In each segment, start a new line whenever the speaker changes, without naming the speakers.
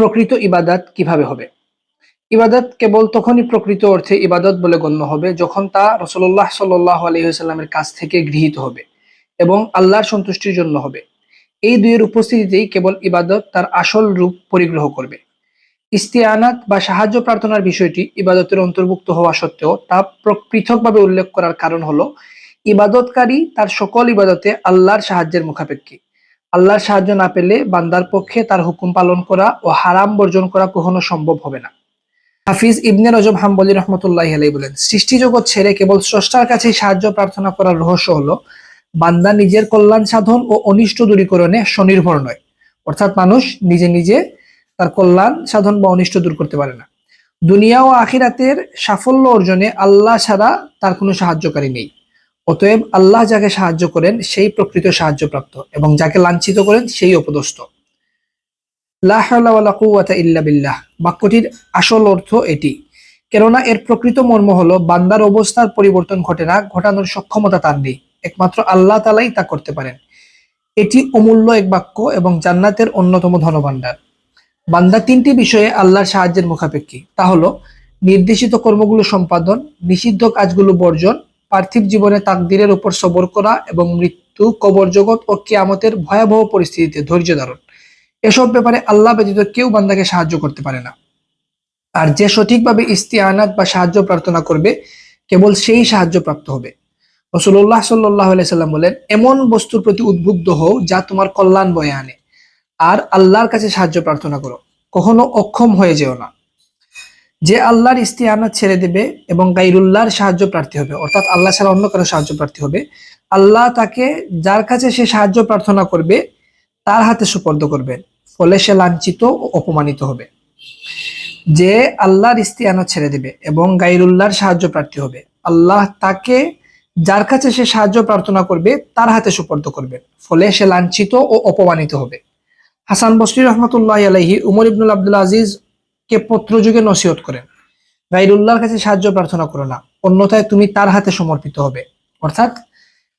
প্রকৃত ইবাদাত কীভাবে হবে? ইবাদত কেবল তখনই প্রকৃত অর্থে ইবাদত বলে গণ্য হবে যখন তা রসল্লাহ সাল্লাহ আলহিহাস্লামের কাছ থেকে গৃহীত হবে এবং আল্লাহর সন্তুষ্টির জন্য হবে। এই দুইয়ের উপস্থিতিতেই কেবল ইবাদত তার আসল রূপ পরিগ্রহ করবে। ইস্তিয়ানাত বা সাহায্য প্রার্থনার বিষয়টি ইবাদতের অন্তর্ভুক্ত হওয়া সত্ত্বেও তা পৃথকভাবে উল্লেখ করার কারণ হলো, ইবাদতকারী তার সকল ইবাদতে আল্লাহর সাহায্যের মুখাপেক্ষী। আল্লাহর সাহায্য না পেলে বান্দার পক্ষে তার হুকুম পালন করা ও হারাম বর্জন করা কখনো সম্ভব হবে না। হাফিজ ইবনে রজব হাম্বলি রহমতুল্লাহ আলাই বলেন সৃষ্টি জগৎ ছেড়ে কেবল স্রষ্টার কাছে সাহায্য প্রার্থনা করার রহস্য হলো, বান্দা নিজের কল্যাণ সাধন ও অনিষ্ট দূরীকরণে স্বনির্ভর নয়। অর্থাৎ মানুষ নিজে নিজে তার কল্যাণ সাধন বা অনিষ্ট দূর করতে পারে না। দুনিয়া ও আখিরাতের সাফল্য অর্জনে আল্লাহ ছাড়া তার কোনো সাহায্যকারী নেই। অতএব আল্লাহ যাকে সাহায্য করেন, সেই প্রকৃত সাহায্যপ্রাপ্ত এবং যাকে লাঞ্ছিত করেন, সেই অপদস্থ ইল্লা বিল্লাহ। বাক্যটির আসল অর্থ এটি, কেননা এর প্রকৃত মর্ম হলো, বান্দার অবস্থার পরিবর্তন ঘটে না, ঘটানোর সক্ষমতা তার নেই। একমাত্র আল্লাহ তালাই তা করতে পারেন। এটি অমূল্য এক বাক্য এবং জান্নাতের অন্যতম ধনভাণ্ডার। বান্দা তিনটি বিষয়ে আল্লাহর সাহায্যের মুখাপেক্ষী। তা হলো, নির্দেশিত কর্মগুলো সম্পাদন, নিষিদ্ধ কাজগুলো বর্জন পার্থিব জীবনে তাকদিরের উপর সবর করা এবং মৃত্যু কবর জগৎ ও কিয়ামতের ভয়াবহ পরিস্থিতিতে ধৈর্য ধারণ। এসব ব্যাপারে আল্লাহ ব্যতীত কেউ বান্দাকে সাহায্য করতে পারে না। আর যে সঠিকভাবে ইস্তিয়ানাত বা সাহায্য প্রার্থনা করবে, কেবল সেই সাহায্য প্রাপ্ত হবে। রসুল্লাহ সাল্লাহ সাল্লাম বলেন, এমন বস্তুর প্রতি উদ্বুদ্ধ হও যা তোমার কল্যাণ বয়ে আনে। আর আল্লাহর কাছে সাহায্য প্রার্থনা করো। কখনো অক্ষম হয়ে যেও না। যে আল্লাহর ইস্তিয়ানাত ছেড়ে দেবে এবং গাইরুল্লাহর সাহায্য প্রার্থী হবে, অর্থাৎ আল্লাহ ছাড়া অন্য কারও সাহায্য প্রার্থী হবে, আল্লাহ তাকে যার কাছে সে সাহায্য প্রার্থনা করবে, তার হাতে সুপর্দ করবেন ফলে সে লাঞ্ছিত ও অপমানিত হবে। যে আল্লাহর ইস্তিয়ানত ছেড়ে দেবে এবং গাইরুল্লাহর সাহায্য প্রার্থী হবে, আল্লাহ তাকে যার কাছে সে সাহায্য প্রার্থনা করবে, তার হাতে সুপর্দ করবেন ফলে সে লাঞ্ছিত ও অপমানিত হবে। হাসান বসরি রহমতুল্লাহ আলহি উমর ইবনুল আব্দুল আজিজ কে পত্রযুগে নসিহত করেন। গাইরুল্লাহর কাছে সাহায্য প্রার্থনা করো না, অন্যথায় তুমি তার হাতে সমর্পিত হবে। অর্থাৎ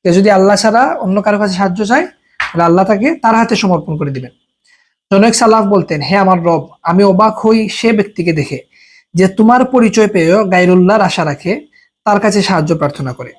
সে যদি আল্লাহ ছাড়া অন্য কারও কাছে সাহায্য চায়, তাহলে আল্লাহ তাকে তার হাতে সমর্পণ করে দিবেন। জনক সালাফ বলতেন, হে আমার রব, আমি অবাক হই সে ব্যক্তিকে দেখে যে তোমার পরিচয় পেয়েও গাইরুল্লাহর আশা রাখে, তার কাছে সাহায্য প্রার্থনা করে।